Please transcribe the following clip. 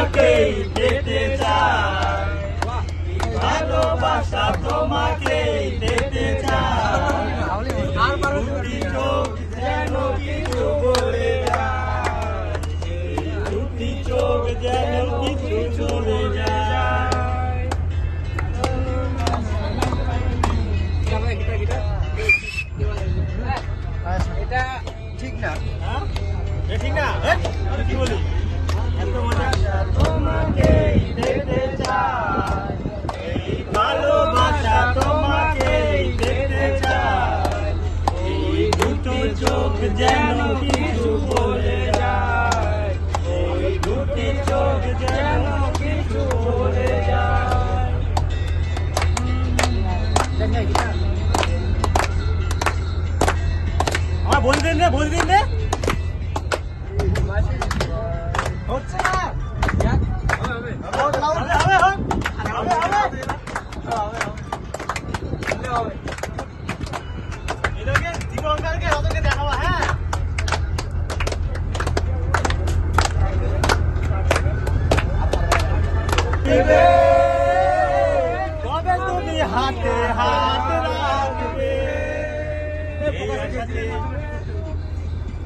তোমাকেই পেতে চাই। ভালোবাসা তোমাকেই পেতে চাই। দুটি চোখ যেন কিছু বলে যায়। দুটি চোখ যেন কিছু চলে যায়। এটা ঠিক না। হ্যাঁ? ঠিক না? কি বলি চোখ যেন কিছু বলে যায়। এই দুটি চোখ যেন কিছু বলে যায়। আমার বল দিন রে বল দিন রে। হচ্ছে না। হবে হবে হবে। হবে হবে এদেরকে কবে তুমি হাতে হাত রাখবে?